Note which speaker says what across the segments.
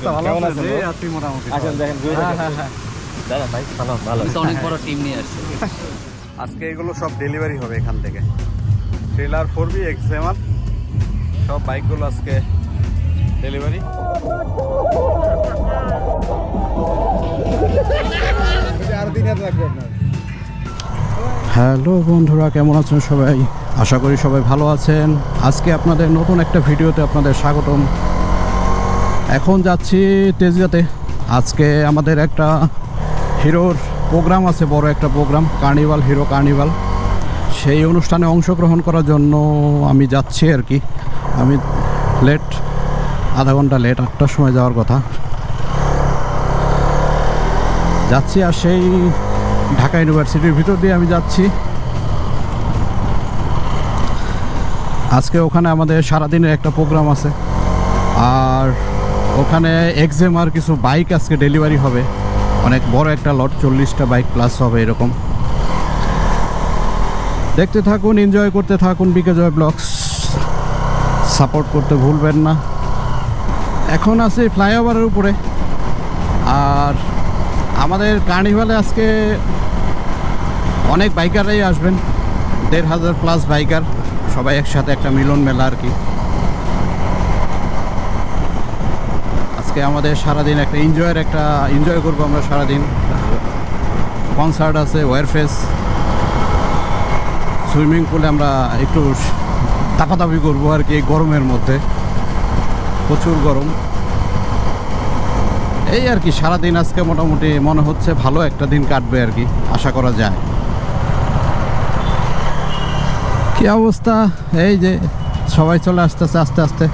Speaker 1: অবস্থা ভালো আছেন আছি মোটামুটি।
Speaker 2: আসেন দেখেন
Speaker 1: হ্যাঁ, হ্যাঁ, হ্যাঁ।
Speaker 2: দাদা ভাই ভালো। ভালো
Speaker 3: অনেক বড় টিম নিয়ে আসছি।
Speaker 1: আজকে এগুলো সব ডেলিভারি হবে এখান থেকে। ট্রেলার ফোর বি এক্সএমআর সব বাইকগুলো আজকে ডেলিভারি হ্যালো বন্ধুরা কেমন আছেন সবাই? আশা করি সবাই ভালো আছেন। আজকে আপনাদের নতুন একটা ভিডিওতে আপনাদের স্বাগতম। এখন যাচ্ছি তেজগাতে। আজকে আমাদের একটা হিরোর প্রোগ্রাম আছে, বড় একটা প্রোগ্রাম, কার্নিভাল, হিরো কার্নিভাল। সেই অনুষ্ঠানে অংশগ্রহণ করার জন্য আমি যাচ্ছি আর কি। আমি লেট, আধা ঘণ্টা লেট, আটটার সময় যাওয়ার কথা। যাচ্ছি আর সেই ঢাকা ইউনিভার্সিটির ভিতর দিয়ে আমি যাচ্ছি। আজকে ওখানে আমাদের সারাদিনের একটা প্রোগ্রাম আছে। আর ওখানে এক্সেম আর কিছু বাইক আজকে ডেলিভারি হবে। অনেক বড় একটা লট চল্লিশটা বাইক প্লাস হবে এরকম। দেখতে থাকুন এনজয় করতে থাকুন বিকে জয় ব্লগস। সাপোর্ট করতে ভুলবেন না। এখন আছে ফ্লাইওভারের উপরে। আর আমাদের কার্নিভালে আজকে অনেক বাইকাররাই আসবেন। দেড় হাজার প্লাস বাইকার সবাই একসাথে একটা মিলন মেলা আর কি। আমাদের সারাদিন একটা এনজয়ের একটা এনজয় করব আমরা সারাদিন। কনসার্ট আছে ওয়ারফেস সুইমিং পুলে আমরা একটু তাপাতাপি করব আর কি গরমের মধ্যে। প্রচুর গরম। এই আর কি সারাদিন আজকে মোটামুটি মনে হচ্ছে ভালো একটা দিন কাটবে আর কি, আশা করা যায়। কি অবস্থা? এই যে সবাই চলে আসতেছে আস্তে আস্তে।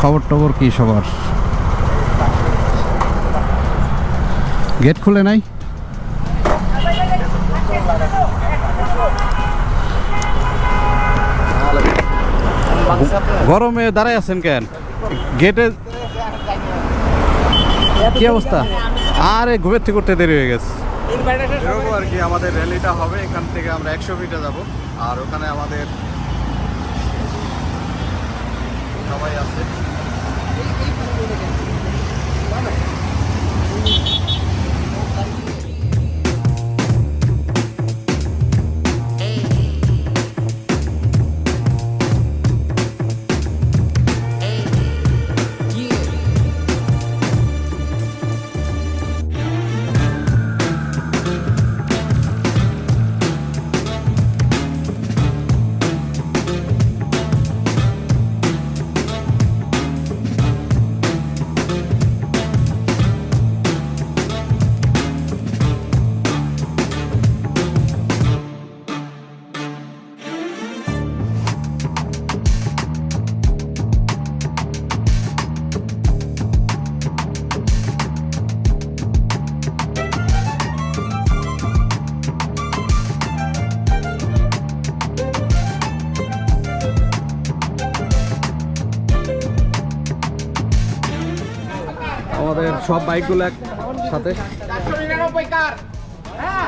Speaker 1: খবর টবর কি সবার? গেট খুলে নাই? গরমে দাঁড়ায় আছেন কেন? গেটে কি অবস্থা? আরে, ঘুমের থেকে করতে দেরি হয়ে গেছে। আর কি, আমাদের র্যালিটা হবে, এখান থেকে আমরা একশো ফিটে যাব। আর ওখানে আমাদের সবাই আছে। সব বাইকগুলো এক সাথে? হ্যাঁ,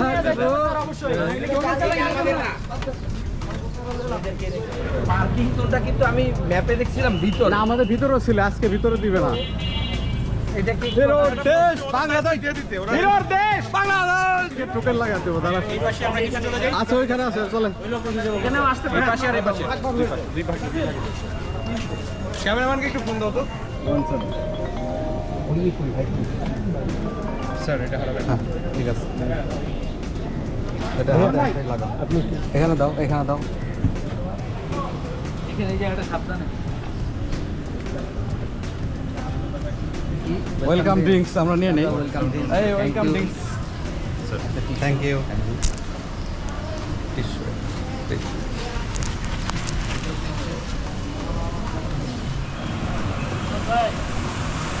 Speaker 1: হ্যাঁ, দেখো।
Speaker 3: পার্কিং জোনটা কিন্তু আমি ম্যাপে দেখছিলাম ভিতর।
Speaker 1: না আমাদের ভিতরেও ছিল আজকে ভিতরে দিবে না।
Speaker 3: এটা কি
Speaker 1: দেশ বাংলাদেশ। দিয়ে দিতে ওরা দেশ বাংলাদেশ। টোকেন লাগাতে হবে দাঁড়া আছে ওইখানে আছে চলেন।
Speaker 3: এখানেও আসতে পারে। পাশে আর এই পাশে।
Speaker 1: ক্যামেরাম্যানকে একটু ফোন দাও তো। স্যার এটা হারাবেন। হ্যাঁ ঠিক আছে। এটা এখানে দাও এখানে দাও।
Speaker 3: এখানে জায়গাটা সাবধানে।
Speaker 1: ওয়েলকাম ড্রিঙ্কস আমরা নিয়ে নেই।
Speaker 3: ওয়েলকাম
Speaker 1: ড্রিঙ্কস থ্যাংক ইউ ভাই রাজীব ভাই চলে আসছেন হ্যাঁ?
Speaker 2: আসসালামু কেমন আছেন ভালো কেমন আছেন?
Speaker 1: কি অবস্থা ভালো
Speaker 2: কেমন
Speaker 1: আছেন
Speaker 2: আছেন?
Speaker 1: এই আছি মোটামুটি
Speaker 2: আসেন দেখেন ঘুরে
Speaker 1: হ্যাঁ
Speaker 2: দেখেন।
Speaker 1: হ্যাঁ হ্যাঁ
Speaker 2: দাদা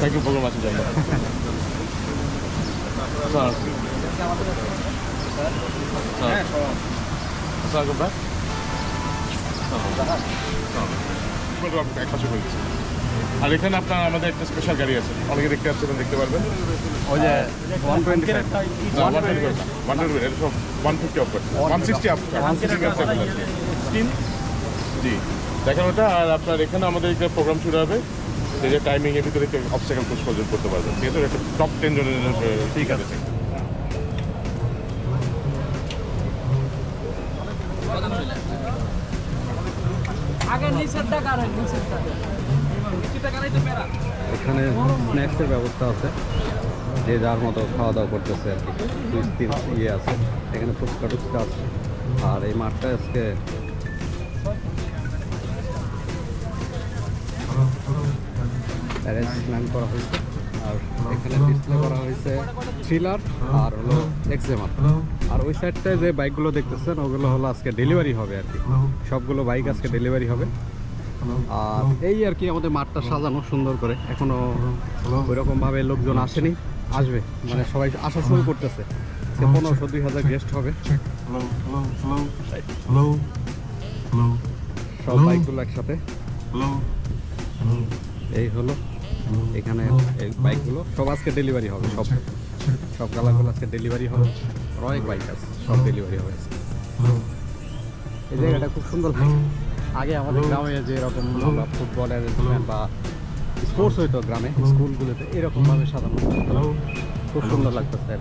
Speaker 2: থ্যাংক ইউ প্রোগ্রাম আছেন জন্য আসসালামু ভাই এক পাশে হয়ে গেছে আর এখানে আপনার আমাদের একটা স্পেশাল গাড়ি আছে। অনেকে দেখতে পাচ্ছেন দেখতে পারবেন।
Speaker 1: ওই যে ওয়ান টোয়েন্টি
Speaker 2: ওয়ান টোয়েন্টি এটা সব one fifty of one sixty sixty ji. দেখেন ওটা আর আপনার এখানে আমাদের একটা প্রোগ্রাম শুরু হবে। যে টাইমিং এর ভিতরে অবস্টাকেল পুশ পর্যন্ত করতে পারবেন ঠিক আছে একটা টপ টেন জনের ঠিক আছে।
Speaker 3: আগে নিচের টাকা আর নিচের টাকা। নিচের টাকা নাই তো পেরা
Speaker 1: এখানে স্ন্যাক্সের ব্যবস্থা আছে। যে যার মতো খাওয়া দাওয়া করতেছে আর কি। দুই তিন ইয়ে আছে। এখানে ফুচকা টুচকা আছে। আর এই মাঠটা আজকে অ্যারেঞ্জমেন্ট করা হয়েছে। আর এখানে ডিসপ্লে করা হয়েছে থ্রিলার আর হলো এক্সেমার আর ওই সাইডটায় যে বাইকগুলো দেখতেছেন, ওগুলো হলো আজকে ডেলিভারি হবে আর কি। সবগুলো বাইক আজকে ডেলিভারি হবে। আর এই আর কি আমাদের মাঠটা সাজানো সুন্দর করে। এখনও ওইরকম ভাবে লোকজন আসেনি, আসবে। মানে সবাই আসা শুরু করতেছে। পনেরোশো দুই হাজার গেস্ট হবে। সব বাইকগুলো একসাথে। এই হলো। এখানে এই বাইকগুলো সব আজকে ডেলিভারি হবে, সব সব গালাগুলো আজকে ডেলিভারি হবে। অনেক বাইক আছে, সব ডেলিভারি হবে এই জায়গাটা খুব সুন্দর লাগে আগে আমাদের গ্রামে যে এরকম ফুটবলের বা স্পোর্টস হইতো গ্রামে, স্কুলগুলোতে এরকম ভাবে সাজানো খুব সুন্দর লাগতেছে আর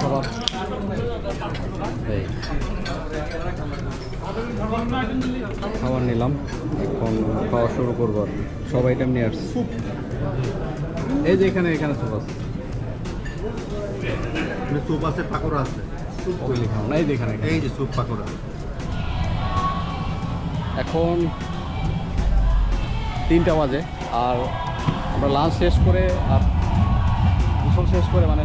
Speaker 1: খাবার এই খাবার নিলাম। এখন খাওয়া শুরু করব আর সব আইটেম নিয়ে আসছি। এই যে এখানে এখানে সুপ আছে।
Speaker 4: এখানে স্যুপ আছে পাকোড়া আছে।
Speaker 1: ওগুলি খাও না। এই যে এখানে।
Speaker 4: এই যে স্যুপ পাকোড়া।
Speaker 1: এখন তিনটা বাজে। আর আমরা লাঞ্চ শেষ করে আর গোসল শেষ করে মানে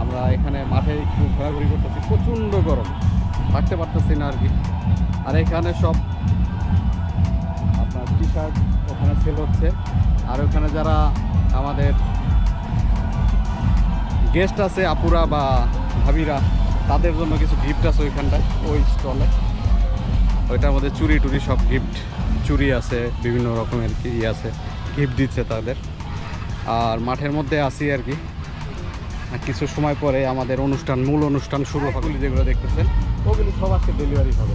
Speaker 1: আমরা এখানে মাঠে একটু ঘোরাঘুরি করতেছি, প্রচণ্ড গরম। থাকতে পারতেছি না আর কি। আর এখানে সব আপনার টি শার্ট ওখানে সেল হচ্ছে। আর ওখানে যারা আমাদের গেস্ট আছে, আপুরা বা ভাবিরা, তাদের জন্য কিছু গিফট আছে ওইখানটায়, ওই স্টলে ওইটার মধ্যে চুরি টুরি সব গিফট চুরি আছে, বিভিন্ন রকমের কি ইয়ে আছে গিফট দিচ্ছে তাদের। আর মাঠের মধ্যে আসি আর কি। কিছু সময় পরে আমাদের অনুষ্ঠান মূল অনুষ্ঠান শুরু হবে। যেগুলো দেখতেছেন ওগুলো সব আজকে ডেলিভারি হবে।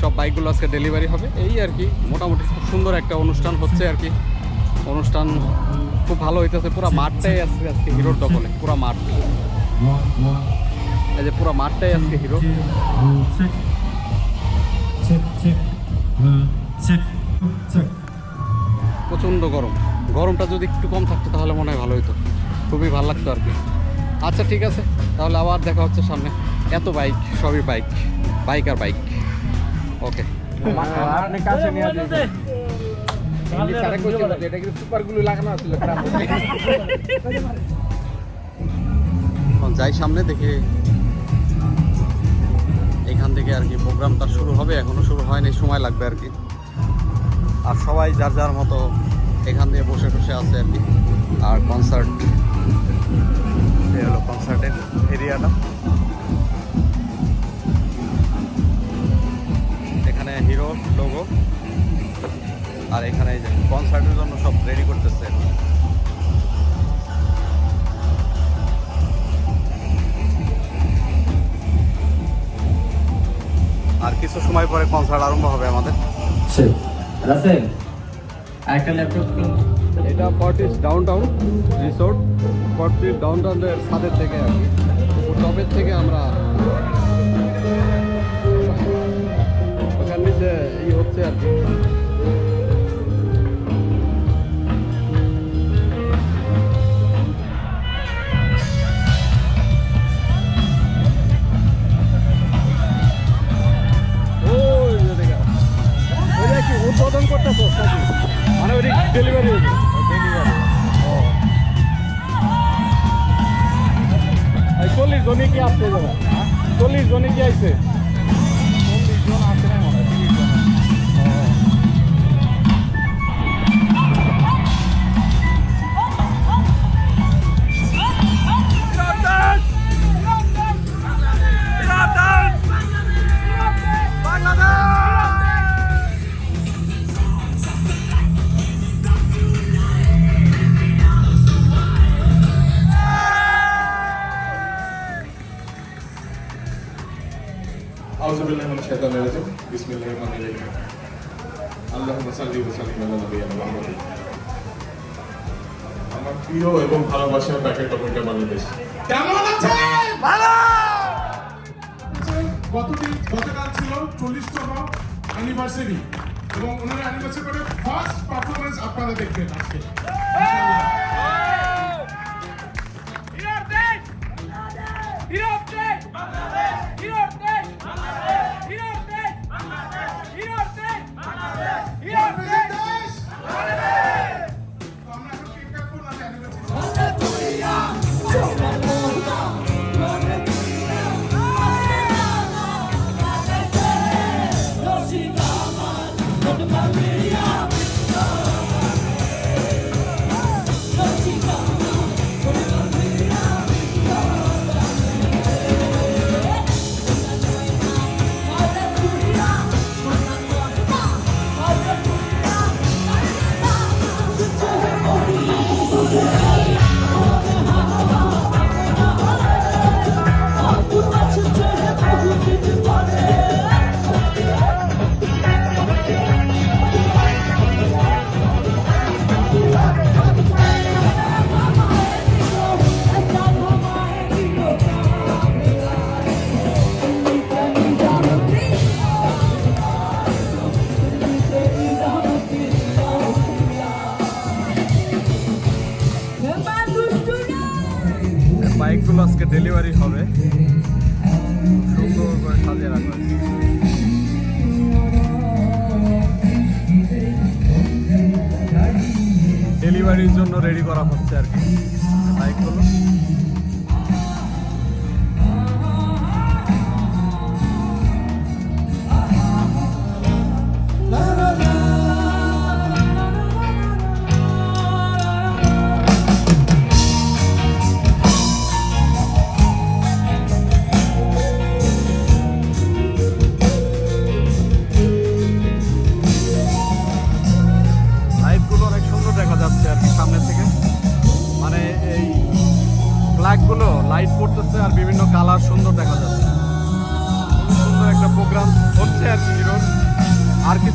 Speaker 1: সব বাইকগুলো আজকে ডেলিভারি হবে। এই আর কি মোটামুটি খুব সুন্দর একটা অনুষ্ঠান হচ্ছে আর কি। অনুষ্ঠান খুব ভালো হইতেছে পুরো মাঠটাই আজকে আজকে হিরোর দখলে পুরো মাঠ। এই যে পুরো মাঠটাই আজকে হিরো। প্রচণ্ড গরম। গরমটা যদি একটু কম থাকতো তাহলে মনে হয় ভালো হতো খুবই ভালো লাগতো আর কি। আচ্ছা ঠিক আছে। তাহলে আবার দেখা হচ্ছে সামনে। এত বাইক সবই বাইক বাইক আর বাইক ওকে
Speaker 3: আপনি কাছে নিয়ে
Speaker 1: এখন যাই সামনে দেখি এখান থেকে আর কি প্রোগ্রামটা শুরু হবে। এখনও শুরু হয়নি সময় লাগবে আর কি। আর সবাই যার যার মতো এখান দিয়ে বসে বসে আছে আর কি। আর কনসার্ট এই হলো কনসার্টের এরিয়াটা এখানে হিরো লোগো আর এখানে কনসার্টের জন্য সব রেডি করতেছে। আর কিছু সময় পরে কনসার্ট আরম্ভ হবে আমাদের।
Speaker 3: রাসেল ল্যাপটপ
Speaker 1: এটা Fortis down town resort Fortis down টাউনের ছাদের থেকে আর কি। টপের থেকে আমরা ওখান নিচে ই হচ্ছে আর কি। উদ্বোধন করতেছো মানে ওই ডেলিভারি চল্লিশ জনে কি আসছে দাদা চল্লিশ জনে কি আসছে
Speaker 2: বিসমিল্লাহ রহমান রহিম আল্লাহ সাল্লি ওসালিম আল্লাহ নবী আমার প্রিয় এবং ভালোবাসার ব্যাকের কমেন্টে বাংলাদেশ কেমন আছে ভালো! গতদিন গতকাল ছিল চল্লিশতম অ্যানিভার্সারি এবং ওনার অ্যানিভার্সারি করে ফার্স্ট পারফরমেন্স আপনারা দেখবেন আজকে।
Speaker 1: ইনশাআল্লাহ ডেলিভারির জন্য রেডি করা হচ্ছে আর কি। বাইকগুলো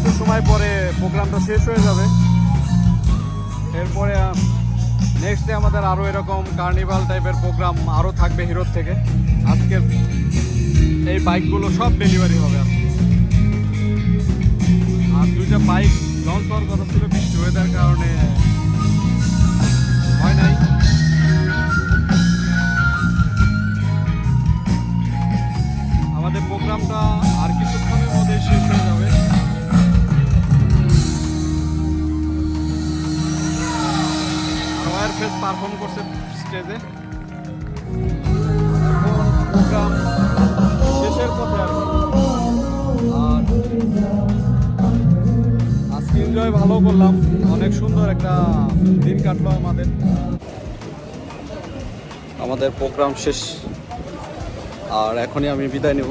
Speaker 1: কিছু সময় পরে প্রোগ্রামটা শেষ হয়ে যাবে। এরপরে নেক্সট ডে আমাদের আরও এরকম কার্নিভাল টাইপের প্রোগ্রাম আরও থাকবে হিরোর থেকে। আজকের এই বাইকগুলো সব ডেলিভারি হবে আর দুইটা বাইক লঞ্চ হওয়ার কথা ছিল, বৃষ্টি ওয়েদার কারণে হয় নাই। আমাদের প্রোগ্রামটা পারফর্ম করছে স্টেজে। শেষের পথে আর আর আজকে এনজয় ভালো করলাম। অনেক সুন্দর একটা দিন কাটলো আমাদের। আমাদের প্রোগ্রাম শেষ। আর এখনই আমি বিদায় নেব।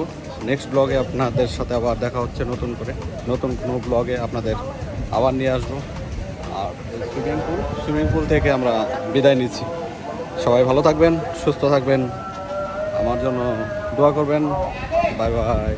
Speaker 1: নেক্সট ব্লগে আপনাদের সাথে আবার দেখা হচ্ছে নতুন করে। নতুন কোনো ব্লগে আপনাদের আবার নিয়ে আসব। আর সুইমিং পুল। সুইমিং পুল থেকে আমরা বিদায় নিচ্ছি। সবাই ভালো থাকবেন, সুস্থ থাকবেন। আমার জন্য দোয়া করবেন। Bye bye.